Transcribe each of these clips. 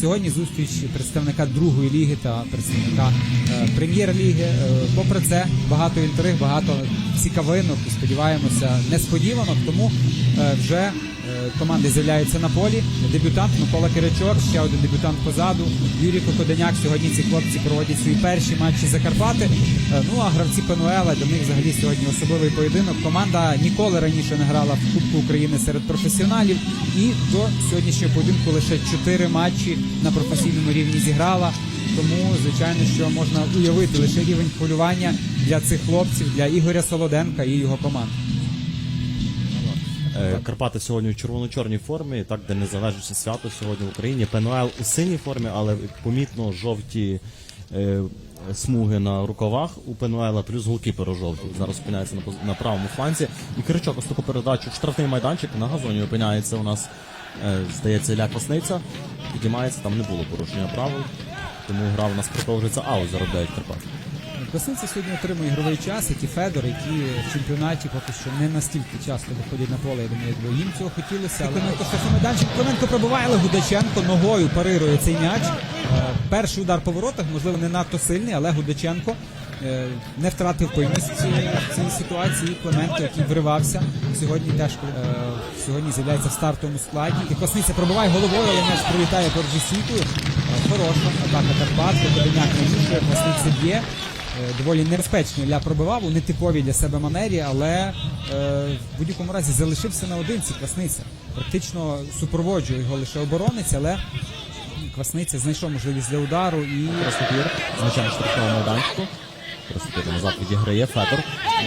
Сьогодні зустріч представника другої ліги та представника е, прем'єр-ліги. Е, Попри це, багато інтриг, багато цікавинок сподіваємося, несподіванок. Тому е, вже команди з'являються на полі. Дебютант Микола Киричок, ще один дебютант позаду. Юрій Кокоденяк. Сьогодні ці хлопці проводять свої перші матчі за Карпати. Е, Ну а гравці Пенуела для них взагалі сьогодні особливий поєдинок. Команда ніколи раніше не грала в Кубку України серед професіоналів. І до сьогоднішнього поєдинку лише чотири матчі на професійному рівні зіграла. Тому, звичайно, що можна уявити лише рівень хвилювання для цих хлопців, для Ігоря Солоденка і його команди. Е, Карпати сьогодні у червоно-чорній формі, так де незалежності свято сьогодні в Україні. ПНЛ у синій формі, але помітно жовті е, смуги на рукавах у ПНЛ, плюс голкіпер у жовтій. Зараз опиняється на, на правому фланці. І Киричок ось таку передачу в штрафний майданчик на газоні опиняється у нас, е, здається, Ілля Квасниця. Підіймається, там не було порушення правил. Тому гра у нас продовжується, аут заробляють Карпати. Красниця сьогодні отримує ігровий час, і Федор, які в чемпіонаті поки що не настільки часто виходять на поле. Я думаю, якби їм цього хотілося. Але... Клименко штрафний майданчик. Клименко пробиває, але Гудаченко ногою парирує цей м'яч. Е, Перший удар по воротах, можливо, не надто сильний, але Гудаченко е, не втратив пильність в цій ситуації. Клименко, який вривався, сьогодні теж е, сьогодні з'являється в стартовому складі. І Класниця пробиває головою, але м'яч прилітає. Е, Хороша атака Карпат, навішує, Класниця б'є. Е, доволі небезпечні для пробивав, у нетиповій для себе манері, але е, в будь-якому разі залишився наодинці Квасниця. Практично супроводжує його лише оборонець, але Квасниця знайшов можливість для удару і Красотір, звичайно, штрафного майданчику. Красотір назад відіграє Федор.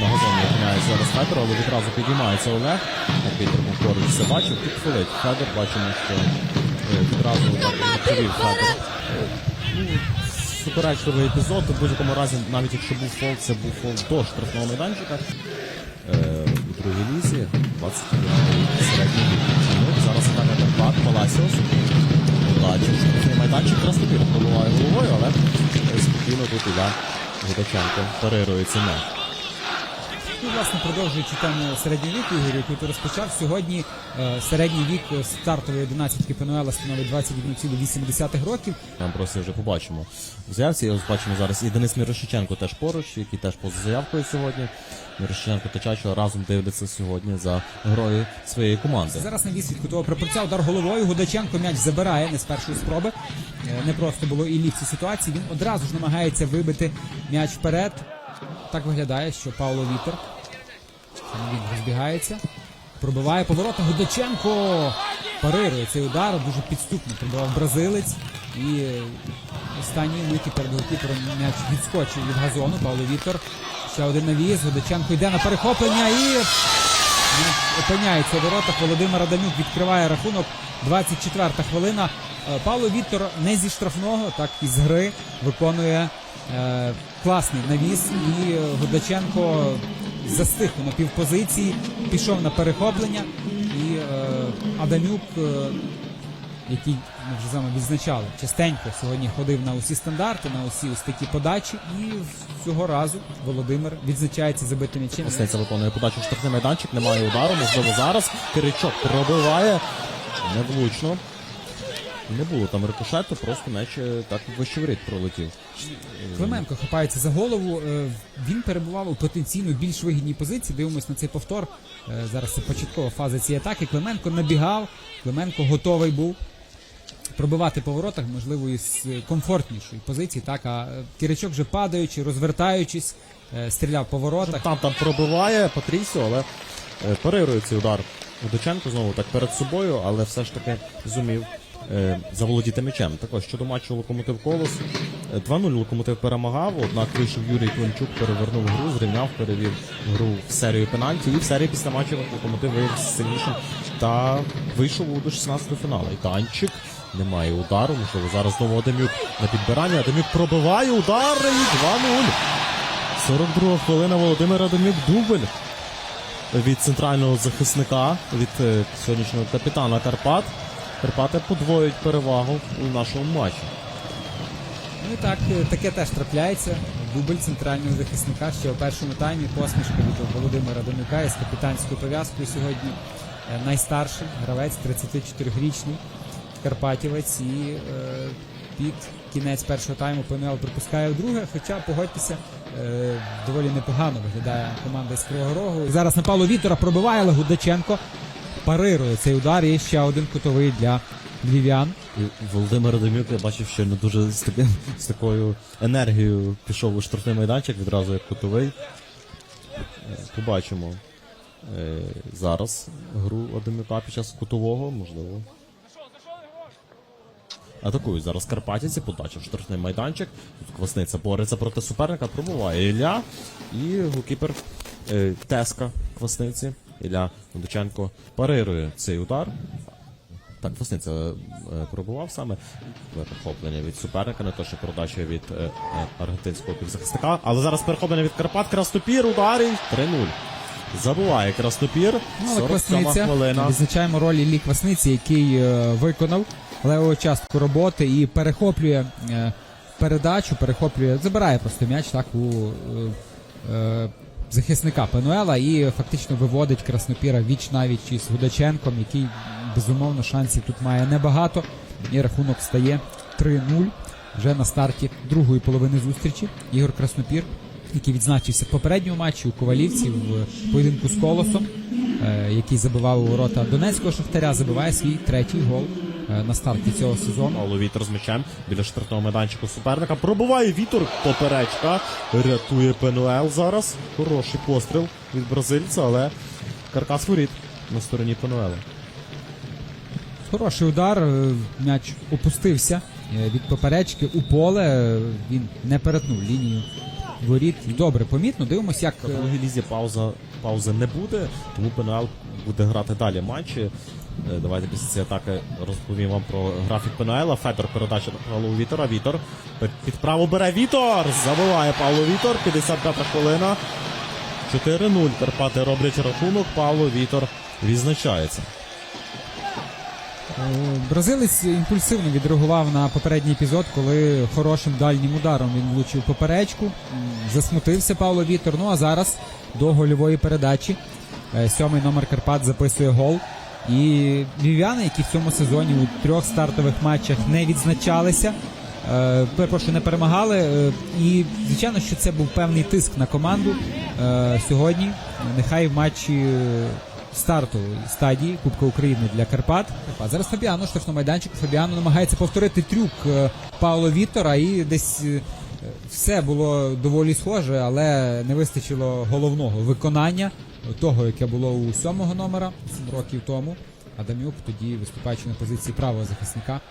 На газоні опиняється зараз Федор, але відразу підіймається Олег. Арбітр поруч все бачив, підхвалить Федор. Бачимо, що е, відразу відповів Федор. Суперечливий епізод. В будь-якому разі, навіть якщо був фол, це був фол до штрафного майданчика. Е, у другій лізі 21 середній. Ну, Зараз атака Карпат, Паласіос. Штрафний майданчик Краснопір пробуває головою, але спокійно тут Ілля Гудаченко парирує цей м'яч. Ну, власне, продовжуючи тему середнього віку, Ігор, яку ти розпочав, сьогодні е, середній вік стартової 11 ПНЛ становить 21,8 років. Там просто вже побачимо в заявці. І ось бачимо зараз і Денис Мірошиченко теж поруч, який теж поза заявкою сьогодні. Мірошиченко та Чачо разом дивляться сьогодні за грою своєї команди. Зараз на відсвідку того прапорця удар головою. Гудаченко м'яч забирає не з першої спроби. Е, Не просто було і в цій ситуації. Він одразу ж намагається вибити м'яч вперед. Так виглядає, що Павло Вітер. Він розбігається. Пробиває поворота. Гудаченко парирує цей удар. Дуже підступно пробивав бразилець. І е, останні миті перед голкіпером м'яч відскочив від газону. Павло Вітер. Ще один навіс. Гудаченко йде на перехоплення і опиняється у воротах. Володимир Адамюк відкриває рахунок. 24-та хвилина. Е, Павло Віктор не зі штрафного, так і з гри виконує класний навіс. І е, Гудаченко застиг у напівпозиції, пішов на перехоплення. І е, Адамюк, е, який ми вже з вами відзначали, частенько сьогодні ходив на усі стандарти, на усі ось такі подачі. І цього разу Володимир відзначається забитим м'ячем. Костеця виконує подачу штрафний майданчик, немає удару, можливо зараз. Киричок пробиває. Невлучно. Не було там рикошету, просто м'яч е, так вище воріт пролетів. Клименко хапається за голову. Е, Він перебував у потенційно більш вигідній позиції. Дивимось на цей повтор. Е, Зараз це початкова фаза цієї атаки. Клименко набігав. Клименко готовий був пробивати по воротах, можливо, із комфортнішої позиції. Так, а е, Киричок вже падаючи, розвертаючись, стріляв по воротах. Там там пробиває Патрісіо, але парирує цей удар. Удаченко знову так перед собою, але все ж таки зумів заволодіти м'ячем. Також щодо матчу Локомотив Колос. е, 2-0 Локомотив перемагав, однак вийшов Юрій Климчук, перевернув гру, зрівняв, перевів гру в серію пенальті. І в серії після матчу Локомотив виявився сильнішим та вийшов до 16-го фіналу. І Танчик. Немає удару, можливо, зараз знову Адамюк на підбирання. Адамюк пробиває удар і 2-0. 42 хвилина Володимир Адамюк дубль від центрального захисника, від е, сьогоднішнього капітана Карпат. Карпати подвоюють перевагу у нашому матчі. Ну і так, е, таке теж трапляється. Дубль центрального захисника ще у першому таймі. Посмішка від Володимира Домюка із капітанською пов'язкою сьогодні. Е, Найстарший гравець, 34-річний. Карпатівець і е, під кінець першого тайму Пенуел пропускає в друге. Хоча погодьтеся, е, доволі непогано виглядає команда з Кривого Рогу. Зараз на Павло Вітора пробиває, але Гудаченко парирує цей удар. І ще один кутовий для львів'ян. Володимир Демюк, я бачив, що не дуже з, таким, з такою енергією пішов у штрафний майданчик, відразу як кутовий. Е, Побачимо е, зараз гру Демюка під час кутового, можливо. Атакують зараз Карпатівці, подача в штрафний майданчик. Тут Квасниця бореться проти суперника, пробуває Ілля. І голкіпер е, Теска Квасниці. Ілля Дученко парирує цей удар. Так, Квасниця е, пробував саме перехоплення від суперника, не то що передача від е, аргентинського півзахисника. Але зараз перехоплення від Карпат. Краснопір ударить 3-0. Забуває Краснопір. Ну, Квасниця. хвилина. Відзначаємо роль Іллі Квасниці, який е, виконав леву частку роботи і перехоплює е, передачу, перехоплює, забирає просто м'яч так у е, е, захисника Пенуела і фактично виводить Краснопіра віч навіч із Гудаченком, який безумовно шансів тут має небагато. І рахунок стає 3-0 вже на старті другої половини зустрічі. Ігор Краснопір, який відзначився в попередньому матчі у Ковалівці в поєдинку з Колосом, е, який забивав у ворота Донецького Шахтаря, забиває свій третій гол на старті цього сезону. Павло Вітер з м'ячем біля штрафного майданчику суперника. Пробуває Вітер. Поперечка. Рятує Пенуел зараз. Хороший постріл від бразильця, але каркас воріт на стороні Пенуела. Хороший удар, е, м'яч опустився е, від поперечки у поле. е, Він не перетнув лінію воріт. Добре, помітно. Дивимося, як В е, лізі пауза, паузи не буде, тому Пенуел буде грати далі матчі. Е, Давайте після цієї атаки розповім вам про графік Пенуела. Федор передача на Павло Вітора. Вітор під- право бере Вітор. Забиває Павло Вітор. 55 хвилина. 4-0. Карпати роблять рахунок. Павло Вітор відзначається. Е, Бразилець імпульсивно відреагував на попередній епізод, коли хорошим дальнім ударом він влучив поперечку. Засмутився Павло Вітер. Ну а зараз до гольової передачі. Е, Сьомий номер Карпат записує гол. І львів'яни, які в цьому сезоні у трьох стартових матчах не відзначалися, е, перепрошую, не перемагали. е, І звичайно, що це був певний тиск на команду е, сьогодні. Нехай в матчі е, стартової стадії Кубка України для Карпат. Карпат. Зараз Фабіано штрафно майданчик. Фабіано намагається повторити трюк е, Пауло Вітора і десь е, все було доволі схоже, але не вистачило головного виконання того, яке було у сьомого номера сім років тому. Адамюк тоді виступаючи на позиції правого захисника.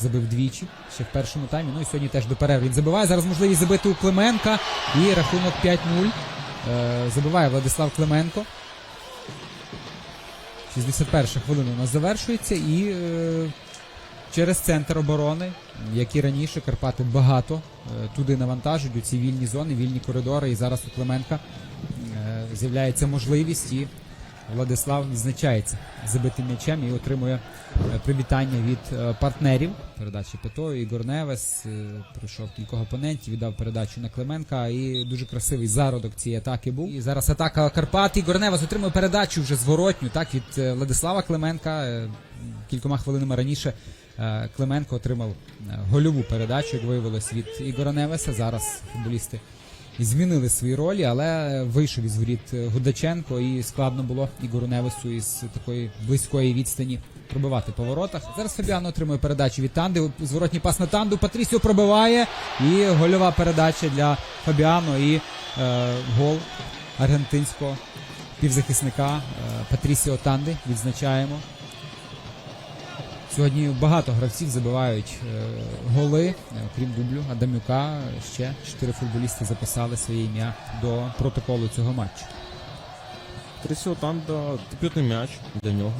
Забив двічі ще в першому таймі. Ну і сьогодні теж до перерви він забиває. Зараз можливість забити у Клименка. І рахунок 5-0. Е, забиває Владислав Клименко. 61 хвилина у нас завершується і е, через центр оборони, як і раніше, Карпати багато е, туди навантажують у ці вільні зони, вільні коридори. І зараз у Клименка з'являється можливість і Владислав відзначається забитим м'ячем і отримує е, привітання від е, партнерів. Передачі Пето, Ігор Невес е, пройшов кількох опонентів, віддав передачу на Клименка. І дуже красивий зародок цієї атаки був. І зараз атака Карпат. Ігор Невес отримує передачу вже зворотню, так від Владислава Клименка. Кількома хвилинами раніше Клименко отримав гольову передачу, як виявилось від Ігора Невеса. Зараз футболісти змінили свої ролі, але вийшов із воріт е, Гудаченко, і складно було Ігору Невесу із такої близької відстані пробивати по воротах. Зараз Фабіано отримує передачу від Танди. Зворотній пас на Танду. Патрісіо пробиває. І гольова передача для Фабіано. І е, гол аргентинського півзахисника е, Патрісіо Танди. Відзначаємо. Сьогодні багато гравців забивають е, голи, е, крім дублю Адамюка. Ще чотири футболісти записали своє ім'я до протоколу цього матчу. Трісіо Танда дебютний м'яч для нього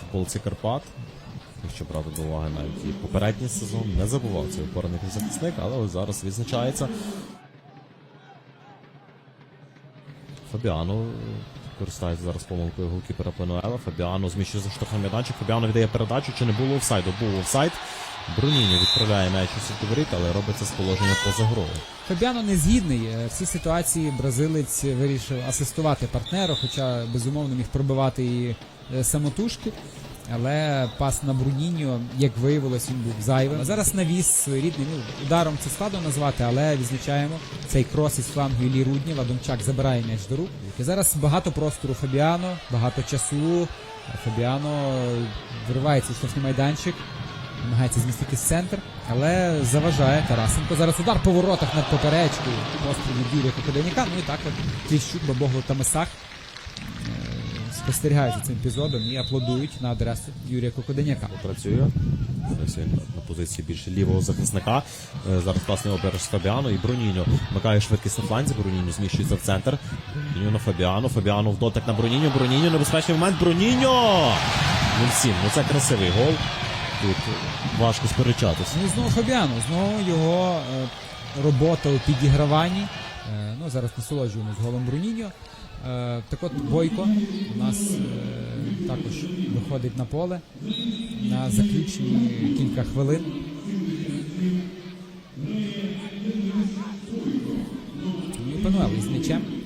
футболці Карпат. Якщо брати до уваги навіть і попередній сезон, не забував цей опорний захисник, але ось зараз відзначається. Фабіано користається зараз помилкою голкіпера Пенуела. Фабіано зміщує за штрафний м'ячик. Фабіано віддає передачу, чи не було офсайду? Був офсайд. Бруніні відправляє м'яч у сітворіт, але робить це з положення поза грою. Фабіано не згідний. Е, В цій ситуації бразилець вирішив асистувати партнеру, хоча безумовно міг пробивати і е, самотужки. Але пас на Бруніньо, як виявилось, він був зайвим. Зараз навіс рідний. Ну, ударом це складно назвати, але відзначаємо цей крос із флангу Іллі Руднєва. Домчак забирає м'яч до рук. І зараз багато простору Фабіано, багато часу. Фабіано виривається в штрафний майданчик. Намагається змістити центр, але заважає Тарасенко. Зараз удар по воротах над поперечкою. Постріл від Юрія Кокоденяка. Ну і так от Кліщук, Бабогло та Месах е, спостерігають за цим епізодом і аплодують на адресу Юрія Кокоденяка. Працює. На позиції більше лівого захисника. Е, Зараз класний обереж з Фабіано і Броніньо. Вмикає швидкість на фланзі. Броніньо зміщується в центр. Броніньо на Фабіано. Фабіано в дотик на Броніньо. Броніньо небезпечний момент. Броніньо! 0-7. Ну це красивий гол. Тут важко сперечатися. Ну знову Фабіано, знову його е, робота у підіграванні. Е, ну, зараз насолоджуємось голом Бруніньо. Е, так от Бойко у нас е, також виходить на поле на заключні кілька хвилин. І Пануел із м'ячем.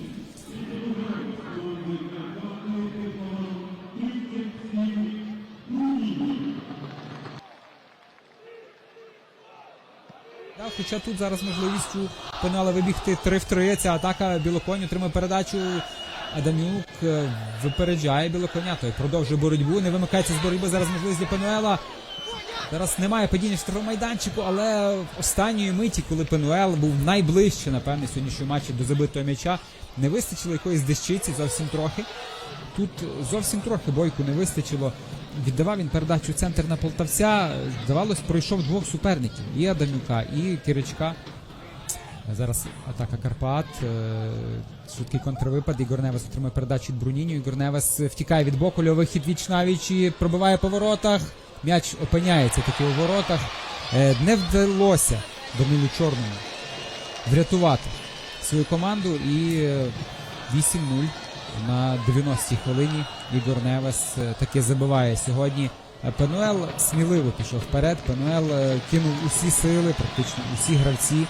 Хоча тут зараз можливість у Пенуела вибігти 3 в 3. Ця атака Білоконь отримує передачу. Адамюк е, випереджає Білоконя, той продовжує боротьбу, не вимикається з боротьби. Зараз можливість для Пенуела. Зараз немає падіння в майданчику, але в останньої миті, коли Пенуел був найближче, напевне, сьогоднішнього матчу до забитого м'яча, не вистачило якоїсь дещиці зовсім трохи. Тут зовсім трохи бойку не вистачило. Віддавав він передачу центр на Полтавця. Здавалось, пройшов двох суперників: і Адамюка, і Киричка. Зараз атака Карпат. е, Швидкий контрвипад. Ігор Невес отримує передачу від Бруніню. Ігор Невес втікає від боку, вихід віч навіч і пробиває по воротах. М'яч опиняється таки у воротах. Е, Не вдалося Данилу Чорному врятувати свою команду і е, 8-0 на 90-й хвилині Ігор Невес е, таки забиває сьогодні. Е, Пенуел сміливо пішов вперед. Пенуел е, кинув усі сили, практично усі гравці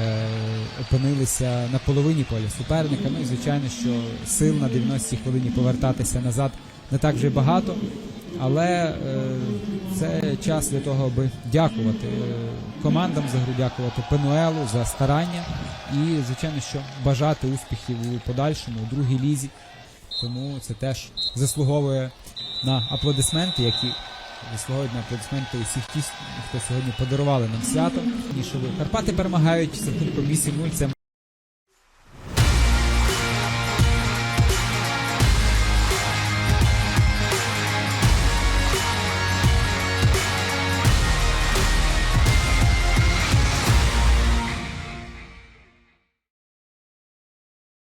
е, опинилися на половині поля суперника. Ну і звичайно, що сил на 90-й хвилині повертатися назад не так вже багато. Але е, це час для того, аби дякувати командам за гру, дякувати Пенуелу за старання і, звичайно, що бажати успіхів у подальшому, у другій лізі. Тому це теж заслуговує на аплодисменти, які заслуговують на аплодисменти усіх ті, хто сьогодні подарували нам свято. Ніж ви Карпати перемагають з рахунком 8-0. Це